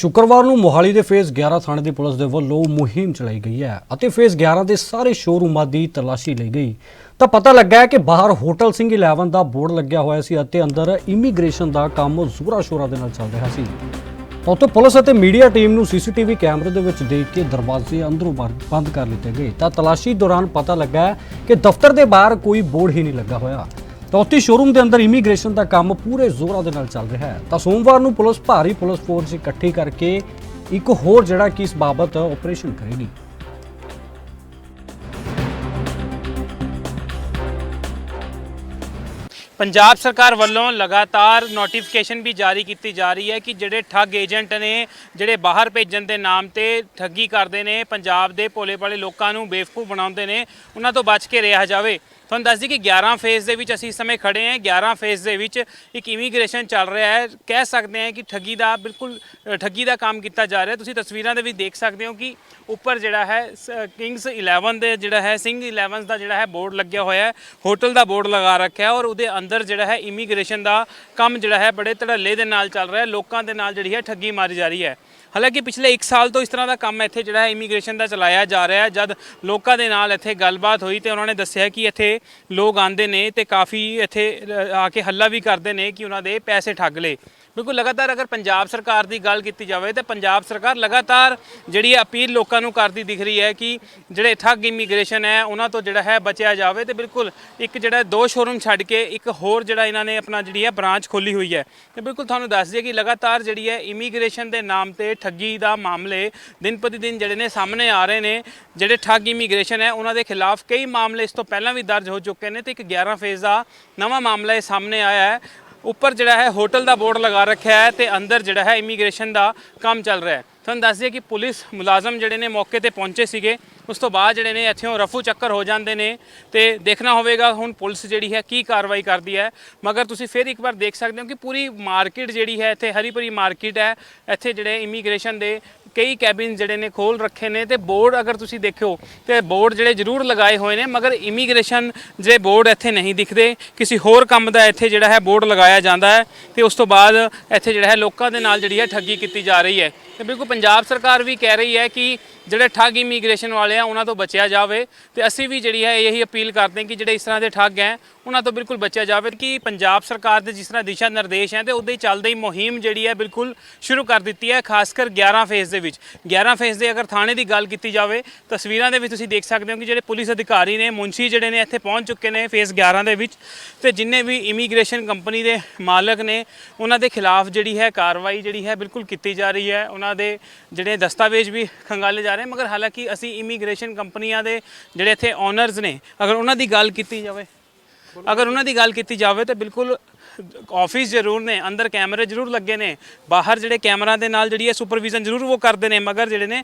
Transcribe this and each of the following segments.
ਸ਼ੁੱਕਰਵਾਰ ਨੂੰ ਮੋਹਾਲੀ ਦੇ ਫੇਜ਼ 11 ਥਾਣੇ ਦੀ ਪੁਲਿਸ ਦੇ ਵੱਲੋਂ ਮੁਹਿੰਮ ਚਲਾਈ ਗਈ ਹੈ ਅਤੇ ਫੇਜ਼ 11 ਦੇ ਸਾਰੇ ਸ਼ੋਰੂਮਾਂ ਦੀ ਤਲਾਸ਼ੀ ਲਈ ਗਈ। ਤਾਂ ਪਤਾ ਲੱਗਾ ਹੈ ਕਿ ਬਾਹਰ ਹੋਟਲ ਸਿੰਘ 11 ਦਾ ਬੋਰਡ ਲੱਗਿਆ ਹੋਇਆ ਸੀ ਅਤੇ ਅੰਦਰ ਇਮੀਗ੍ਰੇਸ਼ਨ ਦਾ ਕੰਮ ਜ਼ੋਰਾਂ ਸ਼ੋਰਾਂ ਦੇ ਨਾਲ ਚੱਲ ਰਿਹਾ ਸੀ। ਤਾਂ ਉੱਥੇ ਪੁਲਿਸ ਅਤੇ ਮੀਡੀਆ ਟੀਮ ਨੂੰ ਸੀਸੀਟੀਵੀ ਕੈਮਰੇ ਦੇ ਵਿੱਚ ਦੇਖ ਕੇ ਦਰਵਾਜ਼ੇ ਅੰਦਰੋਂ ਬਾਹਰ ਬੰਦ ਕਰ ਲਿੱਤੇ ਗਏ। ਤਾਂ ਤਲਾਸ਼ੀ ਦੌਰਾਨ ਪਤਾ ਲੱਗਾ ਕਿ ਦਫ਼ਤਰ ਦੇ ਬਾਹਰ ਕੋਈ ਬੋਰਡ ਹੀ ਨਹੀਂ ਲੱਗਾ ਹੋਇਆ। ਤਾਂ ਉੱਥੇ ਸ਼ੋਰੂਮ ਦੇ ਅੰਦਰ ਇਮੀਗ੍ਰੇਸ਼ਨ ਦਾ ਕੰਮ ਪੂਰੇ ਜ਼ੋਰਾਂ ਦੇ ਨਾਲ ਚੱਲ ਰਿਹਾ ਹੈ। ਤਾਂ ਸੋਮਵਾਰ ਨੂੰ ਪੁਲਿਸ ਭਾਰੀ ਪੁਲਿਸ ਫੋਰਸ ਇਕੱਠੀ ਕਰਕੇ ਇੱਕ ਹੋਰ ਜਿਹੜਾ ਕਿ ਇਸ ਬਾਬਤ ਆਪਰੇਸ਼ਨ ਕਰੇਗੀ। ਪੰਜਾਬ ਸਰਕਾਰ ਵੱਲੋਂ ਲਗਾਤਾਰ ਨੋਟੀਫਿਕੇਸ਼ਨ ਵੀ ਜਾਰੀ ਕੀਤੀ ਜਾ ਰਹੀ ਹੈ ਕਿ ਜਿਹੜੇ ਠੱਗ ਏਜੰਟ ਨੇ, ਜਿਹੜੇ ਬਾਹਰ ਭੇਜਣ ਦੇ ਨਾਮ ਤੇ ਠੱਗੀ ਕਰਦੇ ਨੇ, ਪੰਜਾਬ ਦੇ ਭੋਲੇ ਭਾਲੇ ਲੋਕਾਂ ਨੂੰ ਬੇਵਕੂਫ ਬਣਾਉਂਦੇ ਨੇ, ਉਹਨਾਂ ਤੋਂ ਬਚ ਕੇ ਰਿਹਾ ਜਾਵੇ। ਤੁਹਾਨੂੰ ਦੱਸ ਦਈਏ ਕਿ 11 ਫੇਜ਼ ਦੇ ਵਿੱਚ ਅਸੀਂ ਇਸ ਸਮੇਂ ਖੜੇ ਹਾਂ। 11 ਫੇਜ਼ ਦੇ ਵਿੱਚ ਇੱਕ ਇਮੀਗ੍ਰੇਸ਼ਨ ਚੱਲ ਰਿਹਾ ਹੈ। ਕਹਿ ਸਕਦੇ ਹਾਂ ਕਿ ਠੱਗੀ ਦਾ ਬਿਲਕੁਲ ਠੱਗੀ ਦਾ ਕੰਮ ਕੀਤਾ ਜਾ ਰਿਹਾ। ਤੁਸੀਂ ਤਸਵੀਰਾਂ ਦੇ ਵਿੱਚ ਦੇਖ ਸਕਦੇ ਹੋ ਕਿ ਉੱਪਰ ਜਿਹੜਾ ਹੈ ਕਿੰਗਸ 11 ਦੇ ਜਿਹੜਾ ਹੈ, ਸਿੰਘ 11 ਦਾ ਜਿਹੜਾ ਹੈ ਬੋਰਡ ਲੱਗਿਆ ਹੋਇਆ ਹੈ। ਹੋਟਲ ਦਾ ਬੋਰਡ ਲਗਾ ਰੱਖਿਆ ਔਰ ਉਹਦੇ ਅੰਦਰ ਜਿਹੜਾ ਹੈ ਇਮੀਗ੍ਰੇਸ਼ਨ ਦਾ ਕੰਮ ਜਿਹੜਾ ਹੈ ਬੜੇ ਧੜੱਲੇ ਦੇ ਨਾਲ ਚੱਲ ਰਿਹਾ ਹੈ। ਲੋਕਾਂ ਦੇ ਨਾਲ ਜਿਹੜੀ ਹੈ ਠੱਗੀ ਮਾਰੀ ਜਾ ਰਹੀ ਹੈ। ਹਾਲਾਂਕਿ ਪਿਛਲੇ 1 ਸਾਲ ਤੋਂ ਇਸ ਤਰ੍ਹਾਂ ਦਾ ਕੰਮ ਇੱਥੇ ਜਿਹੜਾ ਹੈ ਇਮੀਗ੍ਰੇਸ਼ਨ ਦਾ ਚਲਾਇਆ ਜਾ ਰਿਹਾ ਹੈ। ਜਦ ਲੋਕਾਂ ਦੇ ਨਾਲ ਇੱਥੇ ਗੱਲਬਾਤ ਹੋਈ ਤੇ ਉਹਨਾਂ ਨੇ ਦੱਸਿਆ ਕਿ ਇੱਥੇ ਲੋਕ ਆਂਦੇ ਨੇ ਤੇ ਕਾਫੀ ਇੱਥੇ ਅ, ਆ ਕੇ ਹੱਲਾ ਵੀ ਕਰਦੇ ਨੇ ਕਿ ਉਹਨਾਂ ਦੇ ਪੈਸੇ ਠੱਗ ਲਏ। ਬਿਲਕੁਲ ਲਗਾਤਾਰ ਅਗਰ ਪੰਜਾਬ ਸਰਕਾਰ ਦੀ ਗੱਲ ਕੀਤੀ ਜਾਵੇ ਤਾਂ ਪੰਜਾਬ ਸਰਕਾਰ ਲਗਾਤਾਰ ਜਿਹੜੀ ਹੈ ਅਪੀਲ ਲੋਕਾਂ ਨੂੰ ਕਰਦੀ ਦਿਖ ਰਹੀ ਹੈ ਕਿ ਜਿਹੜੇ ਠੱਗ ਇਮੀਗ੍ਰੇਸ਼ਨ ਹੈ, ਉਹਨਾਂ ਤੋਂ ਜਿਹੜਾ ਹੈ ਬਚਿਆ ਜਾਵੇ ਤੇ ਬਿਲਕੁਲ ਇੱਕ ਜਿਹੜਾ ਦੋ ਸ਼ੋਰੂਮ ਛੱਡ ਕੇ ਇੱਕ ਹੋਰ ਜਿਹੜਾ ਇਹਨਾਂ ਨੇ ਆਪਣਾ ਜਿਹੜੀ ਹੈ ਬ੍ਰਾਂਚ ਖੋਲੀ ਹੋਈ ਹੈ। ਤੇ ਬਿਲਕੁਲ ਤੁਹਾਨੂੰ ਦੱਸ ਦਈਏ ਕਿ ਲਗਾਤਾਰ ਜਿਹੜੀ ਹੈ ਇਮੀਗ੍ਰੇਸ਼ਨ ਦੇ ਨਾਮ ਤੇ ਠੱਗੀ ਦਾ ਮਾਮਲੇ ਦਿਨ ਪ੍ਰਤੀ ਦਿਨ ਜਿਹੜੇ ਨੇ ਸਾਹਮਣੇ ਆ ਰਹੇ ਨੇ, ਜਿਹੜੇ ਠੱਗ ਇਮੀਗ੍ਰੇਸ਼ਨ ਹੈ, ਉਹਨਾਂ ਦੇ ਖਿਲਾਫ ਕਈ ਮਾਮਲੇ ਇਸ ਤੋਂ ਪਹਿਲਾਂ ਵੀ ਦਰਜ ਹੋ ਚੁੱਕੇ ਨੇ ਤੇ ਇੱਕ 11 ਫੇਜ਼ ਦਾ ਨਵਾਂ ਮਾਮਲਾ ਇਹ ਸਾਹਮਣੇ ਆਇਆ ਹੈ। ਉੱਪਰ ਜਿਹੜਾ ਹੈ ਹੋਟਲ ਦਾ ਬੋਰਡ ਲਗਾ ਰੱਖਿਆ ਹੈ ਤੇ ਅੰਦਰ ਜਿਹੜਾ ਹੈ ਇਮੀਗ੍ਰੇਸ਼ਨ ਦਾ ਕੰਮ ਚੱਲ ਰਿਹਾ ਹੈ। ਤੁਹਾਨੂੰ ਦੱਸ ਦਈਏ ਕਿ ਪੁਲਿਸ ਮੁਲਾਜ਼ਮ ਜਿਹੜੇ ਨੇ ਮੌਕੇ ਤੇ ਪਹੁੰਚੇ ਸੀਗੇ। ਉਸ ਤੋਂ ਬਾਅਦ ਜਿਹੜੇ ਨੇ ਇੱਥੋਂ ਰਫੂ ਚੱਕਰ ਹੋ ਜਾਂਦੇ ਨੇ ਤੇ ਦੇਖਣਾ ਹੋਵੇਗਾ ਹੁਣ ਪੁਲਿਸ ਜਿਹੜੀ ਹੈ ਕੀ ਕਾਰਵਾਈ ਕਰਦੀ ਹੈ। ਮਗਰ ਤੁਸੀਂ ਫਿਰ ਇੱਕ ਵਾਰ ਦੇਖ ਸਕਦੇ ਹੋ ਕਿ ਪੂਰੀ ਮਾਰਕੀਟ ਜਿਹੜੀ ਹੈ, ਇੱਥੇ ਹਰੀ ਭਰੀ ਮਾਰਕੀਟ ਹੈ। ਇੱਥੇ ਜਿਹੜੇ ਇਮੀਗ੍ਰੇਸ਼ਨ ਦੇ ਕਈ ਕੈਬਿਨ ਜਿਹੜੇ ਨੇ ਖੋਲ ਰੱਖੇ ਨੇ ਤੇ ਬੋਰਡ ਅਗਰ ਤੁਸੀਂ ਦੇਖਿਓ ਤੇ ਬੋਰਡ ਜਿਹੜੇ ਜ਼ਰੂਰ ਲਗਾਏ ਹੋਏ ਨੇ, ਮਗਰ ਇਮੀਗ੍ਰੇਸ਼ਨ ਜਿਹੜੇ ਬੋਰਡ ਇੱਥੇ ਨਹੀਂ ਦਿਖਦੇ, ਕਿਸੇ ਹੋਰ ਕੰਮ ਦਾ ਇੱਥੇ ਜਿਹੜਾ ਹੈ ਬੋਰਡ ਲਗਾਇਆ ਜਾਂਦਾ ਹੈ ਤੇ ਉਸ ਤੋਂ ਬਾਅਦ ਇੱਥੇ ਜਿਹੜਾ ਹੈ ਲੋਕਾਂ ਦੇ ਨਾਲ ਜਿਹੜੀ ਹੈ ਠੱਗੀ ਕੀਤੀ ਜਾ ਰਹੀ ਹੈ। ਤੇ ਬਿਲਕੁਲ ਪੰਜਾਬ ਸਰਕਾਰ ਵੀ ਕਹਿ ਰਹੀ ਹੈ ਕਿ ਜਿਹੜੇ ਠੱਗ ਇਮੀਗ੍ਰੇਸ਼ਨ ਵਾਲੇ ਆ, ਉਹਨਾਂ ਤੋਂ ਬਚਿਆ ਜਾਵੇ ਤੇ ਅਸੀਂ ਵੀ ਜਿਹੜੀ ਹੈ ਇਹੀ ਅਪੀਲ ਕਰਦੇ ਹਾਂ ਕਿ ਜਿਹੜੇ ਇਸ ਤਰ੍ਹਾਂ ਦੇ ਠੱਗ ਹੈ, ਉਹਨਾਂ ਤੋਂ ਬਿਲਕੁਲ ਬਚਿਆ ਜਾਵੇ ਕਿ ਪੰਜਾਬ ਸਰਕਾਰ ਦੇ ਜਿਸ ਤਰ੍ਹਾਂ ਦਿਸ਼ਾ ਨਿਰਦੇਸ਼ ਹੈ ਤੇ ਉਹਦੇ ਹੀ ਚੱਲਦੇ ਹੀ ਮੁਹਿੰਮ ਜਿਹੜੀ ਹੈ ਬਿਲਕੁਲ ਸ਼ੁਰੂ ਕਰ ਦਿੱਤੀ ਹੈ, ਖਾਸ ਕਰ 11 ਫੇਜ਼ ਦੇ ਵਿੱਚ। 11 ਫੇਜ਼ ਦੇ ਅਗਰ ਥਾਣੇ ਦੀ ਗੱਲ ਕੀਤੀ ਜਾਵੇ, ਤਸਵੀਰਾਂ ਦੇ ਵਿੱਚ ਤੁਸੀਂ ਦੇਖ ਸਕਦੇ ਹੋ ਕਿ ਜਿਹੜੇ ਪੁਲਿਸ ਅਧਿਕਾਰੀ ਨੇ ਮੁੰਸ਼ੀ ਜਿਹੜੇ ਨੇ ਇੱਥੇ ਪਹੁੰਚ ਚੁੱਕੇ ਨੇ ਫੇਜ਼ 11 ਦੇ ਵਿੱਚ ਤੇ ਜਿੰਨੇ ਵੀ ਇਮੀਗ੍ਰੇਸ਼ਨ ਕੰਪਨੀ ਦੇ ਮਾਲਕ ਨੇ, ਉਹਨਾਂ ਦੇ ਖਿਲਾਫ ਜਿਹੜੀ ਹੈ ਕਾਰਵਾਈ ਜਿਹੜੀ ਹੈ ਬਿਲਕੁਲ ਕੀਤੀ ਜਾ ਰਹੀ ਹੈ। ਉਹਨਾਂ ਦੇ ਜਿਹੜੇ ਦਸਤਾਵੇਜ਼ ਵੀ ਖੰਗਾਲੇ ਜਾ ਰਹੇ, ਮਗਰ ਹਾਲਾਂਕਿ ਅਸੀਂ ਇਮੀਗ੍ਰੇਸ਼ਨ ਕੰਪਨੀਆਂ ਦੇ ਜਿਹੜੇ ਇੱਥੇ ਓਨਰਸ ਨੇ, ਅਗਰ ਉਹਨਾਂ ਦੀ ਗੱਲ ਕੀਤੀ ਜਾਵੇ, ਅਗਰ ਉਹਨਾਂ ਦੀ ਗੱਲ ਕੀਤੀ ਜਾਵੇ ਤਾਂ ਬਿਲਕੁਲ ਆਫਿਸ ਜ਼ਰੂਰ ਨੇ, ਅੰਦਰ ਕੈਮਰੇ ਜ਼ਰੂਰ ਲੱਗੇ ਨੇ, ਬਾਹਰ ਜਿਹੜੇ ਕੈਮਰਾ ਦੇ ਨਾਲ ਜਿਹੜੀ ਹੈ ਸੁਪਰਵਿਜ਼ਨ ਜ਼ਰੂਰ ਉਹ ਕਰਦੇ ਨੇ, ਮਗਰ ਜਿਹੜੇ ਨੇ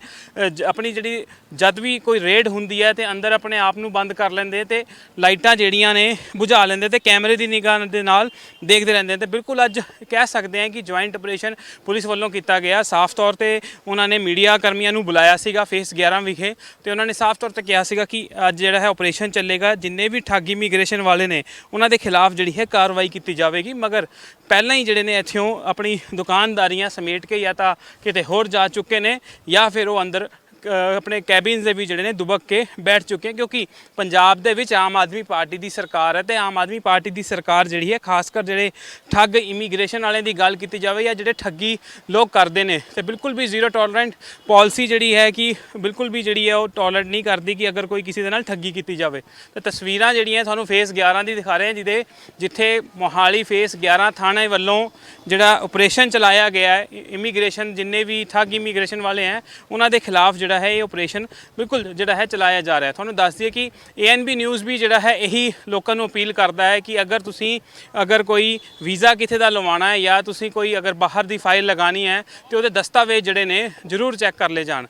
ਜ- ਆਪਣੀ ਜਿਹੜੀ ਜਦ ਵੀ ਕੋਈ ਰੇਡ ਹੁੰਦੀ ਹੈ ਤੇ ਅੰਦਰ ਆਪਣੇ ਆਪ ਨੂੰ ਬੰਦ ਕਰ ਲੈਂਦੇ ਤੇ ਲਾਈਟਾਂ ਜਿਹੜੀਆਂ ਨੇ ਬੁਝਾ ਲੈਂਦੇ ਤੇ ਕੈਮਰੇ ਦੀ ਨਿਗਾਹ ਦੇ ਨਾਲ ਦੇਖਦੇ ਰਹਿੰਦੇ ਤੇ ਬਿਲਕੁਲ ਅੱਜ ਕਹਿ ਸਕਦੇ ਹਾਂ ਕਿ ਜੁਆਇੰਟ ਆਪਰੇਸ਼ਨ ਪੁਲਿਸ ਵੱਲੋਂ ਕੀਤਾ ਗਿਆ। ਸਾਫ਼ ਤੌਰ ਤੇ ਉਹਨਾਂ ਨੇ ਮੀਡੀਆ ਕਰਮੀਆਂ ਨੂੰ ਬੁਲਾਇਆ ਸੀਗਾ ਫੇਸ 11 ਵਿਖੇ ਤੇ ਉਹਨਾਂ ਨੇ ਸਾਫ਼ ਤੌਰ ਤੇ ਕਿਹਾ ਸੀਗਾ ਕਿ ਅੱਜ ਜਿਹੜਾ ਹੈ ਆਪਰੇਸ਼ਨ ਚੱਲੇਗਾ। ਜਿੰਨੇ ਵੀ ਠੱਗੀ ਇਮੀਗ੍ਰੇਸ਼ਨ ਵਾਲੇ ਨੇ, ਉਹਨਾਂ ਦੇ ਖਿਲਾਫ ਜਿਹੜੀ ਹੈ ਕਾਰਵਾਈ ਕੀਤੀ ਜਾਵੇ ਜਾਵੇਗੀ ਮਗਰ ਪਹਿਲਾਂ ਹੀ ਜਿਹੜੇ ਨੇ ਇੱਥੋਂ ਆਪਣੀ ਦੁਕਾਨਦਾਰੀਆਂ ਸਮੇਟ ਕੇ ਜਾਂ ਤਾਂ ਕਿਤੇ ਹੋਰ ਜਾ ਚੁੱਕੇ ਨੇ ਜਾਂ ਫਿਰ ਉਹ ਅੰਦਰ ਆਪਣੇ ਕੈਬਿਨਸ ਦੇ ਵੀ ਜਿਹੜੇ ਨੇ ਦੁਬਕ ਕੇ ਬੈਠ ਚੁੱਕੇ ਹਨ ਕਿਉਂਕਿ ਪੰਜਾਬ ਦੇ ਵਿੱਚ ਆਮ ਆਦਮੀ ਪਾਰਟੀ ਦੀ ਸਰਕਾਰ ਹੈ ਤੇ ਆਮ ਆਦਮੀ ਪਾਰਟੀ ਦੀ ਸਰਕਾਰ ਜਿਹੜੀ ਹੈ, ਖਾਸ ਕਰ ਜਿਹੜੇ ਠੱਗ ਇਮੀਗ੍ਰੇਸ਼ਨ ਵਾਲਿਆਂ ਦੀ ਗੱਲ ਕੀਤੀ ਜਾਵੇ ਜਾਂ ਜਿਹੜੇ ਠੱਗੀ ਲੋਕ ਕਰਦੇ ਨੇ, ਤੇ ਬਿਲਕੁਲ ਵੀ ਜ਼ੀਰੋ ਟੋਲਰੈਂਟ ਪਾਲਿਸੀ ਜਿਹੜੀ ਹੈ ਕਿ ਬਿਲਕੁਲ ਵੀ ਜਿਹੜੀ ਹੈ ਉਹ ਟੋਲਰੈਂਟ ਨਹੀਂ ਕਰਦੀ ਕਿ ਅਗਰ ਕੋਈ ਕਿਸੇ ਦੇ ਨਾਲ ਠੱਗੀ ਕੀਤੀ ਜਾਵੇ। ਤੇ ਤਸਵੀਰਾਂ ਜਿਹੜੀਆਂ ਤੁਹਾਨੂੰ ਫੇਸ 11 ਦੀ ਦਿਖਾ ਰਹੇ ਹਾਂ, ਜਿਹਦੇ ਜਿੱਥੇ ਮੋਹਾਲੀ ਫੇਸ 11 ਥਾਣੇ ਵੱਲੋਂ ਜਿਹੜਾ ਆਪਰੇਸ਼ਨ ਚਲਾਇਆ ਗਿਆ ਹੈ ਇਮੀਗ੍ਰੇਸ਼ਨ ਜਿੰਨੇ ਵੀ ਠੱਗ ਇਮੀਗ੍ਰੇਸ਼ਨ ਵਾਲੇ ਹੈ, ਉਹਨਾਂ ਦੇ ਖਿਲਾਫ ਜਿਹੜਾ ਹੈ ਇਹ ਆਪਰੇਸ਼ਨ ਬਿਲਕੁਲ ਜਿਹੜਾ ਹੈ ਚਲਾਇਆ ਜਾ ਰਿਹਾ। ਹੈ ਤੁਹਾਨੂੰ ਦੱਸ ਦਈਏ ਕਿ ਏਐਨਬੀ ਨਿਊਜ਼ ਵੀ ਜਿਹੜਾ ਹੈ ਇਹੀ ਲੋਕਾਂ ਨੂੰ ਅਪੀਲ ਕਰਦਾ ਹੈ ਕਿ ਅਗਰ ਤੁਸੀਂ ਅਗਰ ਕੋਈ ਵੀਜ਼ਾ ਕਿਥੇ ਦਾ ਲਵਾਉਣਾ ਹੈ ਜਾਂ ਤੁਸੀਂ ਕੋਈ ਅਗਰ ਬਾਹਰ ਦੀ ਫਾਈਲ ਲਗਾਣੀ ਹੈ ਤੇ ਉਹਦੇ ਦਸਤਾਵੇਜ਼ ਜਿਹੜੇ ਨੇ ਜ਼ਰੂਰ ਚੈੱਕ ਕਰ ਲਏ ਜਾਣ।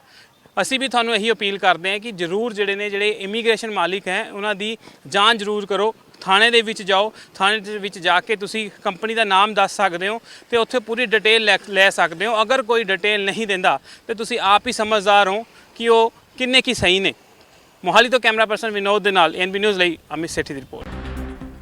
ਅਸੀਂ ਵੀ ਤੁਹਾਨੂੰ ਇਹੀ ਅਪੀਲ ਕਰਦੇ ਹਾਂ ਕਿ ਜ਼ਰੂਰ ਜਿਹੜੇ ਨੇ ਜਿਹੜੇ ਇਮੀਗ੍ਰੇਸ਼ਨ ਮਾਲਿਕ ਹੈ, ਉਹਨਾਂ ਦੀ ਜਾਂਚ ਜ਼ਰੂਰ ਕਰੋ। ਥਾਣੇ ਦੇ ਵਿੱਚ ਜਾਓ, ਥਾਣੇ ਦੇ ਵਿੱਚ ਜਾ ਕੇ ਤੁਸੀਂ ਕੰਪਨੀ ਦਾ ਨਾਮ ਦੱਸ ਸਕਦੇ ਹੋ ਤੇ ਉੱਥੇ ਪੂਰੀ ਡਿਟੇਲ ਲੈ- ਲੈ ਸਕਦੇ ਹੋ। ਅਗਰ ਕੋਈ ਡਿਟੇਲ ਨਹੀਂ ਦਿੰਦਾ, ਤੇ ਤੁਸੀਂ ਆਪ ਹੀ ਸਮਝਦਾਰ ਹੋ ਕਿ ਉਹ ਕਿੰਨੇ ਕੀ ਸਹੀ ਨੇ। ਮੋਹਾਲੀ ਤੋਂ ਕੈਮਰਾ ਪਰਸਨ ਵਿਨੋਦ ਦੇ ਨਾਲ ਐਨਬੀ ਨਿਊਜ਼ ਲਈ ਅਮਿਤ ਸੇਠੀ ਦੀ ਰਿਪੋਰਟ।